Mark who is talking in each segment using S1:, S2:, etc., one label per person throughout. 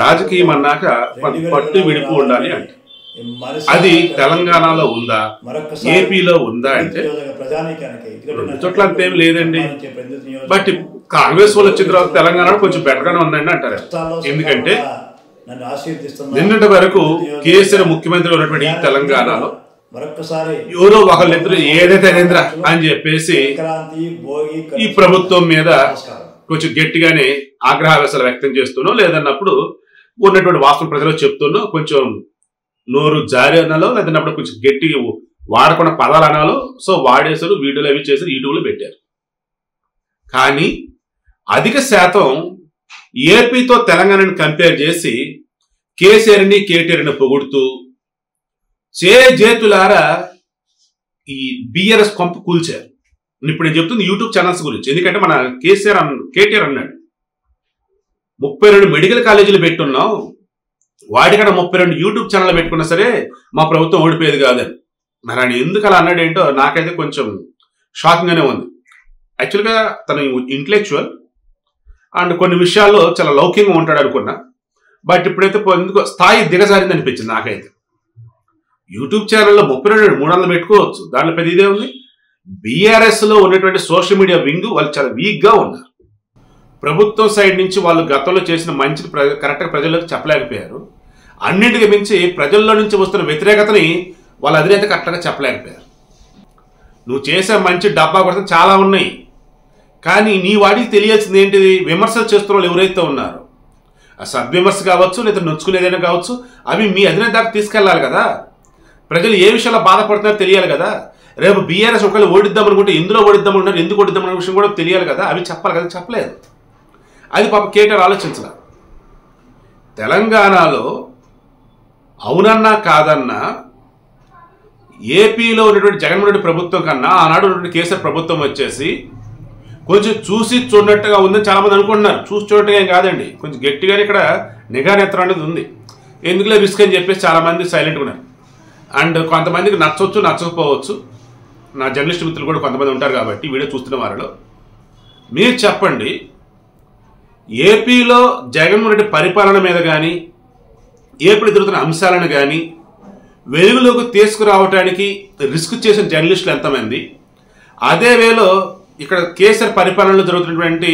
S1: రాజకీయం అన్నాక పట్టు విడుపు ఉండాలి అంటే. అది తెలంగాణలో ఉందా? ఏపీలో ఉందా అంటే రెండు చోట్ల అంతేం లేదండి. బట్ కాంగ్రెస్ వాళ్ళు వచ్చిన తర్వాత తెలంగాణ కొంచెం బెటర్గానే ఉందండి అంటారు. ఎందుకంటే నిన్నటి వరకు కేసీఆర్ ముఖ్యమంత్రి ఉన్నటువంటి తెలంగాణలో ఎవరో ఒకళ్ళిద్దరు ఏదైతే అని చెప్పేసి ఈ ప్రభుత్వం మీద కొంచెం గట్టిగానే ఆగ్రహావేశాలు వ్యక్తం చేస్తూనో లేదన్నప్పుడు ఉన్నటువంటి వాస్తవం ప్రజలకు చెప్తూనో కొంచెం నోరు జారి అనాలో లేదన్నప్పుడు కొంచెం గట్టి వాడకుండా పదాలు అనాలో సో వాడేశారు వీడియోలు అవి చేశారు యూట్యూబ్లో పెట్టారు. కానీ అధిక శాతం ఏపీతో తెలంగాణని కంపేర్ చేసి కేసీఆర్ని కేటీఆర్ని పొగుడుతూ చే జేతులారా ఈ బిఆర్ఎస్ కొంప కూల్చారు. ఇప్పుడు నేను చెప్తుంది యూట్యూబ్ ఛానల్స్ గురించి. ఎందుకంటే మన కేసీఆర్ అన్న కేటీఆర్ అన్నాడు. ముప్పై రెండు మెడికల్ కాలేజీలు పెట్టున్నాం. వాటికన్నా ముప్పై రెండు యూట్యూబ్ ఛానల్ పెట్టుకున్నా సరే మా ప్రభుత్వం ఓడిపోయేది కాదని. మరి ఆయన ఎందుకు అలా అన్నాడు ఏంటో నాకైతే కొంచెం షాకింగ్గానే ఉంది. యాక్చువల్గా తను ఇంటలెక్చువల్. అండ్ కొన్ని విషయాల్లో చాలా లౌక్యంగా ఉంటాడు అనుకున్నా. బట్ ఇప్పుడైతే ఎందుకు ఎందుకో స్థాయి దిగజారింది అనిపించింది నాకైతే. యూట్యూబ్ ఛానల్లో ముప్పై రెండు మూడు వందలు పెట్టుకోవచ్చు. దాంట్లో పెద్ద ఇదే ఉంది. బీఆర్ఎస్లో ఉన్నటువంటి సోషల్ మీడియా వింగ్ వాళ్ళు చాలా వీక్గా ఉన్నారు. ప్రభుత్వం సైడ్ నుంచి వాళ్ళు గతంలో చేసిన మంచి కరెక్ట్ ప్రజలకు చెప్పలేకపోయారు. అన్నింటికి మించి ప్రజల్లో నుంచి వస్తున్న వ్యతిరేకతని వాళ్ళ అధినేత కరెక్ట్గా చెప్పలేకపోయారు. నువ్వు చేసే మంచి డబ్బా కొడత చాలా ఉన్నాయి. కానీ నీ వాడికి తెలియాల్సింది ఏంటిది? విమర్శలు చేస్తున్న వాళ్ళు ఎవరైతే ఉన్నారో. ఆ సద్విమర్శ కావచ్చు లేదా నొచ్చుకునేదైనా కావచ్చు అవి మీ అధినేత దాకా తీసుకెళ్ళాలి కదా. ప్రజలు ఏ విషయంలో బాధపడుతున్నారో తెలియాలి కదా. రేపు బీఆర్ఎస్ ఒకళ్ళు ఓడిద్దాం అనుకుంటే ఎందులో ఓడిద్దాం అనుకుంటారు ఎందుకు ఓడిద్దాం అనే విషయం కూడా తెలియాలి కదా. అవి చెప్పాలి కదా చెప్పలేదు. అది పాప కేటీఆర్ ఆలోచించాల. తెలంగాణలో అవునన్నా కాదన్నా ఏపీలో ఉన్నటువంటి జగన్మోహన్ రెడ్డి ప్రభుత్వం కన్నా ఆనాడు ఉన్నటువంటి కేసీఆర్ ప్రభుత్వం వచ్చేసి కొంచెం చూసి చూడనట్టుగా ఉందని చాలా మంది అనుకుంటున్నారు. చూసి చూడటం ఏం కాదండి. కొంచెం గట్టిగానే ఇక్కడ నిఘా నేత్రం అనేది ఉంది. ఎందుకులే రిస్క్ అని చెప్పేసి చాలామంది సైలెంట్గా ఉన్నారు. అండ్ కొంతమందికి నచ్చవచ్చు నచ్చకపోవచ్చు. నా జర్నలిస్ట్ మిత్రులు కూడా కొంతమంది ఉంటారు కాబట్టి వీడియో చూస్తున్న వారిలో. మీరు చెప్పండి ఏపీలో జగన్మోహన్ రెడ్డి పరిపాలన మీద కానీ ఏపీ జరుగుతున్న అంశాలను కానీ వెలుగులోకి తీసుకురావడానికి రిస్క్ చేసిన జర్నలిస్టులు ఎంతమంది? అదే వేలో ఇక్కడ కేసీఆర్ పరిపాలనలో జరుగుతున్నటువంటి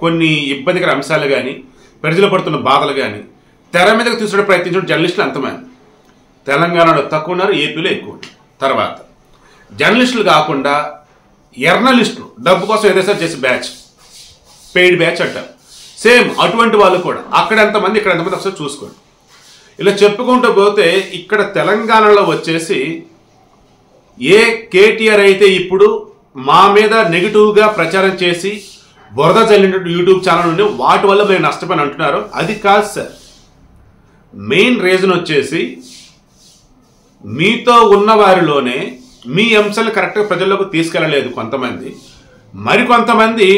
S1: కొన్ని ఇబ్బందికర అంశాలు కానీ ప్రజలు పడుతున్న బాధలు కానీ తెర మీదకి తీసుకునే ప్రయత్నించిన జర్నలిస్టులు ఎంతమంది? తెలంగాణలో తక్కువ ఉన్నారు ఏపీలో ఎక్కువ తర్వాత జర్నలిస్టులు కాకుండా ఎర్నలిస్టులు డబ్బు కోసం ఏదైనా చేసే బ్యాచ్ పెయిడ్ బ్యాచ్ అంటారు. సేమ్ అటువంటి వాళ్ళు కూడా అక్కడ ఎంతమంది ఇక్కడ ఎంతమంది ఒకసారి చూసుకోండి. ఇలా చెప్పుకుంటూ పోతే ఇక్కడ తెలంగాణలో వచ్చేసి ఏ కేటీఆర్ అయితే ఇప్పుడు మా మీద నెగిటివ్గా ప్రచారం చేసి బురద చల్లినట్టు యూట్యూబ్ ఛానల్ ఉండి వాటి వల్ల మేము నష్టపోయిన అంటున్నారు అది కాదు సార్. మెయిన్ రీజన్ వచ్చేసి మీతో ఉన్న వారిలోనే మీ అంశాలు కరెక్ట్గా ప్రజల్లోకి తీసుకెళ్ళలేదు కొంతమంది. మరికొంతమంది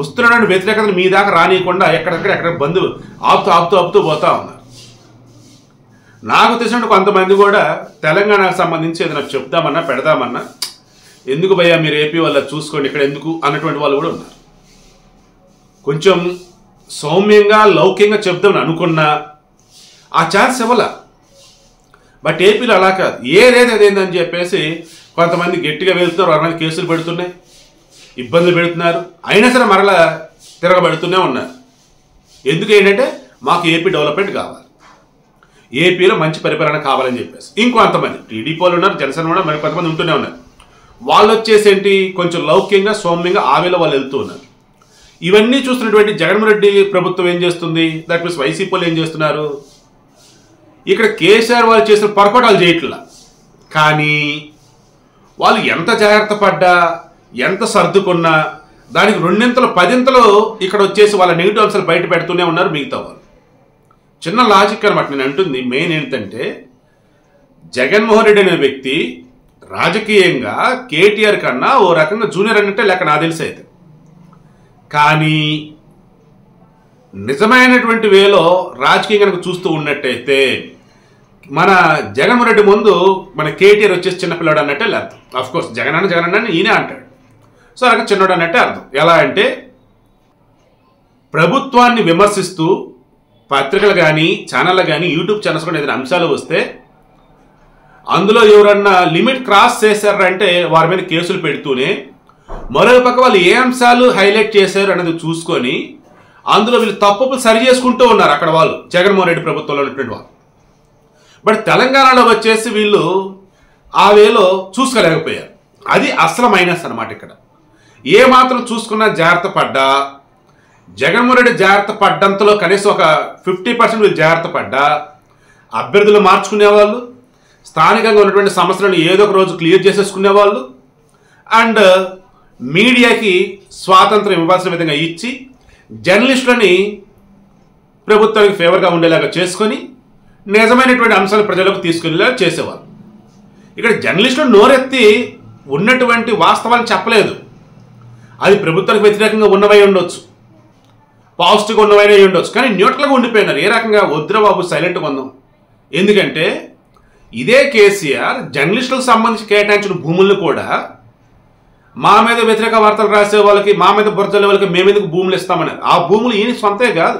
S1: వస్తున్నటువంటి వ్యతిరేకతను మీ దాకా రానియకుండా ఎక్కడెక్కడ ఎక్కడ బంధు ఆపుతూ ఆపుతూ ఆపుతూ పోతా ఉన్నారు. నాకు తెలిసినట్టు కొంతమంది కూడా తెలంగాణకు సంబంధించి ఏదైనా చెప్దామన్నా పెడదామన్నా ఎందుకు భయ్యా మీరు ఏపీ వల్ల చూసుకోండి ఇక్కడ ఎందుకు అన్నటువంటి వాళ్ళు కూడా ఉన్నారు. కొంచెం సౌమ్యంగా లౌక్యంగా చెప్దామని అనుకున్నా ఆ ఛాన్స్ ఇవ్వాల. బట్ ఏపీలో అలా కాదు. ఏదేది అదేందని చెప్పేసి కొంతమంది గట్టిగా వెళ్తున్నారు కొంతమంది కేసులు పెడుతున్నాయి ఇబ్బందులు పెడుతున్నారు. అయినా సరే మరలా తిరగబెడుతూనే ఉన్నారు. ఎందుకు ఏంటంటే మాకు ఏపీ డెవలప్మెంట్ కావాలి. ఏపీలో మంచి పరిపాలన కావాలని చెప్పేసి. ఇంకొంతమంది టీడీపీ వాళ్ళు ఉన్నారు జనసేన ఉన్నారు మరి కొంతమంది ఉంటూనే ఉన్నారు. వాళ్ళు వచ్చేసి ఏంటి కొంచెం లౌక్యంగా సౌమ్యంగా ఆవేలో వాళ్ళు వెళ్తూ ఉన్నారు. ఇవన్నీ చూస్తున్నటువంటి జగన్మోహన్ రెడ్డి ప్రభుత్వం ఏం చేస్తుంది? దట్ మీన్స్ వైసీపీ వాళ్ళు ఏం చేస్తున్నారు? ఇక్కడ కేసీఆర్ వాళ్ళు చేసిన పొరపాటు వాళ్ళు చేయట్లా. కానీ వాళ్ళు ఎంత జాగ్రత్త పడ్డా ఎంత సర్దుకున్నా దానికి రెండింతలు పదింతలు ఇక్కడ వచ్చేసి వాళ్ళ నెగిటివ్ అంశాలు బయట పెడుతూనే ఉన్నారు మిగతా వాళ్ళు. చిన్న లాజిక్ అనమాట నేను అంటుంది మెయిన్ ఏంటంటే జగన్మోహన్ రెడ్డి అనే వ్యక్తి రాజకీయంగా కేటీఆర్ కన్నా ఓ రకంగా జూనియర్ అన్నట్టే లెక్క నా తెలిసి అయితే. కానీ నిజమైనటువంటి వేలో రాజకీయం కనుక చూస్తూ ఉన్నట్టయితే మన జగన్మోహన్ రెడ్డి ముందు మన కేటీఆర్ వచ్చేసి చిన్నపిల్లాడు అన్నట్టే అర్థం కోర్స్ జగన్ అన్న జగన్ అన్న ఈయనే అంటాడు. సో అలాగే చిన్నోడు అన్నట్టే అర్థం. ఎలా అంటే ప్రభుత్వాన్ని విమర్శిస్తూ పత్రికలు కానీ ఛానళ్ళు కానీ యూట్యూబ్ ఛానల్స్ కూడా ఏదైనా అంశాలు వస్తే అందులో ఎవరన్నా లిమిట్ క్రాస్ చేశారంటే వారి మీద కేసులు పెడుతూనే మరోపక్క వాళ్ళు ఏ అంశాలు హైలైట్ చేశారు అనేది చూసుకొని అందులో వీళ్ళు తప్పులు సరి చేసుకుంటూ ఉన్నారు అక్కడ వాళ్ళు. జగన్మోహన్ రెడ్డి ప్రభుత్వంలో ఉన్నటువంటి వాళ్ళు. బట్ తెలంగాణలో వచ్చేసి వీళ్ళు ఆ వేలో చూసుకోలేకపోయారు. అది అసలు మైనస్ అనమాట ఇక్కడ. ఏ మాత్రం చూసుకున్నా జాగ్రత్త పడ్డా? జగన్మోహన్ రెడ్డి జాగ్రత్త పడ్డంతలో కనీసం ఒక ఫిఫ్టీ పర్సెంట్ వీళ్ళు జాగ్రత్త పడ్డా? అభ్యర్థులు మార్చుకునేవాళ్ళు? స్థానికంగా ఉన్నటువంటి సమస్యలను ఏదో ఒక రోజు క్లియర్ చేసేసుకునేవాళ్ళు? అండ్ మీడియాకి స్వాతంత్రం ఇవ్వాల్సిన విధంగా ఇచ్చి జర్నలిస్టులని ప్రభుత్వానికి ఫేవర్గా ఉండేలాగా చేసుకొని నిజమైనటువంటి అంశాలు ప్రజలకు తీసుకునేలాగా చేసేవాళ్ళు. ఇక్కడ జర్నలిస్టులు నోరెత్తి ఉన్నటువంటి వాస్తవాన్ని చెప్పలేదు. అది ప్రభుత్వానికి వ్యతిరేకంగా ఉన్నవై ఉండొచ్చు. పాజిటివ్గా ఉన్నవైనా ఉండొచ్చు. కానీ న్యూట్రల్గా ఉండిపోయినారు. ఏ రకంగా? వద్రబాబు సైలెంట్గా ఉందాం. ఎందుకంటే ఇదే కేసీఆర్ జర్నలిస్టులకు సంబంధించి కేటాయించిన భూములను కూడా మా మీద వ్యతిరేక వార్తలు రాసే వాళ్ళకి మా మీద బురదలే వాళ్ళకి మేమెందుకు భూములు ఇస్తామన్నారు? ఆ భూములు ఈయన సొంతే కాదు.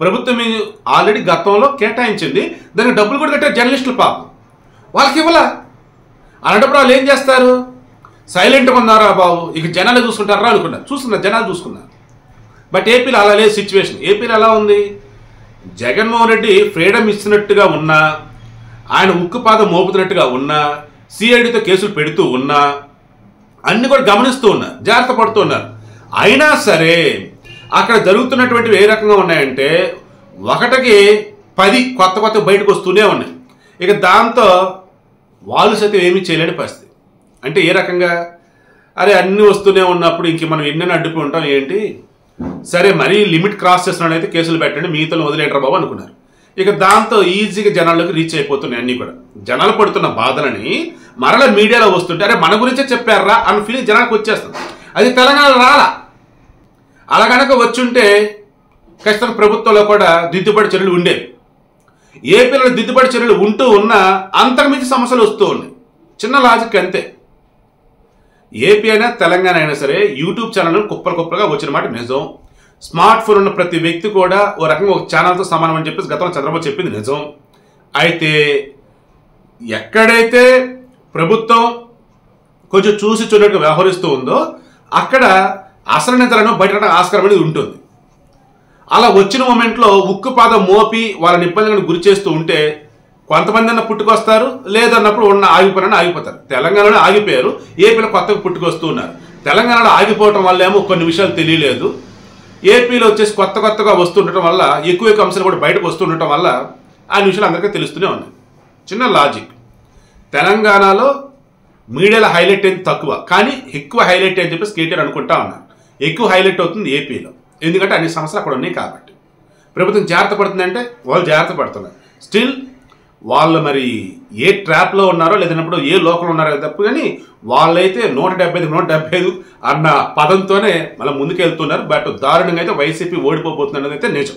S1: ప్రభుత్వం ఆల్రెడీ గతంలో కేటాయించింది. దానికి డబ్బులు కూడా కట్టారు జర్నలిస్టులు పాపం. వాళ్ళకి ఇవ్వాల? అలాంటప్పుడు వాళ్ళు ఏం చేస్తారు? సైలెంట్గా ఉన్నారా బాబు? ఇక జనాలు చూసుకుంటారా అనుకున్నారు చూస్తున్నారు జనాలు చూసుకున్నారు. బట్ ఏపీలో అలా లేదు సిచ్యువేషన్ ఏపీలో ఎలా ఉంది? జగన్మోహన్ రెడ్డి ఫ్రీడమ్ ఇస్తున్నట్టుగా ఉన్నా ఆయన ఉక్కుపాదం మోపుతున్నట్టుగా ఉన్నా సిఐడితో కేసులు పెడుతూ ఉన్నా అన్ని కూడా గమనిస్తూ ఉన్నారు జాగ్రత్త పడుతూ ఉన్నారు అయినా సరే అక్కడ జరుగుతున్నటువంటివి ఏ రకంగా ఉన్నాయంటే ఒకటికి పది కొత్త కొత్త బయటకు వస్తూనే ఉన్నాయి. ఇక దాంతో వాళ్ళు సైతం ఏమీ చేయలేని పరిస్థితి. అంటే ఏ రకంగా? అరే అన్నీ వస్తూనే ఉన్నప్పుడు ఇంక మనం ఎన్నైనా అడ్డుపు ఉంటాం ఏంటి? సరే మరీ లిమిట్ క్రాస్ చేస్తున్నాడైతే కేసులు పెట్టండి మిగతా వదిలేటరా బాబు అనుకున్నారు. ఇక దాంతో ఈజీగా జనాల్లోకి రీచ్ అయిపోతున్నాయి అన్నీ కూడా. జనాలు పడుతున్న బాధలని మరల మీడియాలో వస్తుంటే అరే మన గురించే చెప్పారా అన్న ఫీలింగ్ జనాలకు వచ్చేస్తుంది. అది తెలంగాణ రాలా. అలా కనుక వచ్చుంటే ఖచ్చితంగా ప్రభుత్వంలో కూడా దిద్దుబడి చర్యలు ఉండేవి. ఏపీలో దిద్దుబడి చర్యలు ఉంటూ ఉన్నా అంతకుమించి సమస్యలు వస్తూ ఉన్నాయి. చిన్న లాజిక్ అంతే. ఏపీ అయినా తెలంగాణ అయినా సరే యూట్యూబ్ ఛానల్ కుప్పలు కుప్పలుగా వచ్చిన మాట నిజం. స్మార్ట్ ఫోన్ ఉన్న ప్రతి వ్యక్తి కూడా ఓ రకంగా ఒక ఛానల్తో సమానం అని చెప్పేసి గతంలో చంద్రబాబు చెప్పింది నిజం. అయితే ఎక్కడైతే ప్రభుత్వం కొంచెం చూసి చూడటం వ్యవహరిస్తూ ఉందో అక్కడ అసలు నిద్రను బయట ఆస్కారం అనేది ఉంటుంది. అలా వచ్చిన మూమెంట్లో ఉక్కు పాదం మోపి వాళ్ళని ఇబ్బందులను గురి చేస్తూ ఉంటే కొంతమంది అన్న పుట్టుకొస్తారు లేదన్నప్పుడు ఉన్న ఆగిపోయిన ఆగిపోతారు. తెలంగాణలో ఆగిపోయారు ఏపీలో కొత్తగా పుట్టుకొస్తూ ఉన్నారు. తెలంగాణలో ఆగిపోవటం వల్ల ఏమో కొన్ని విషయాలు తెలియలేదు. ఏపీలో వచ్చేసి కొత్త కొత్తగా వస్తుండటం వల్ల ఎక్కువ ఎక్కువ అంశాలు కూడా బయటకు వస్తుండటం వల్ల ఆ విషయాలు అందరికీ తెలుస్తూనే ఉన్నాయి. చిన్న లాజిక్ తెలంగాణలో మీడియాలో హైలైట్ అయింది తక్కువ కానీ ఎక్కువ హైలైట్ అని చెప్పేసి కేటీఆర్ అనుకుంటా ఉన్నారు. ఎక్కువ హైలైట్ అవుతుంది ఏపీలో. ఎందుకంటే అన్ని సమస్యలు అక్కడ ఉన్నాయి కాబట్టి. ప్రభుత్వం జాగ్రత్త పడుతుందంటే వాళ్ళు జాగ్రత్త పడుతున్నారు. స్టిల్ వాళ్ళు మరి ఏ ట్రాప్లో ఉన్నారో లేదన్నప్పుడు ఏ లోకల్ ఉన్నారో తప్పు కానీ వాళ్ళైతే నూట డెబ్బై ఐదు నూట డెబ్బై ఐదు అన్న పదంతోనే మళ్ళీ ముందుకెళ్తున్నారు. బట్ దారుణంగా అయితే వైసీపీ ఓడిపోబోతుంది అయితే నిజం.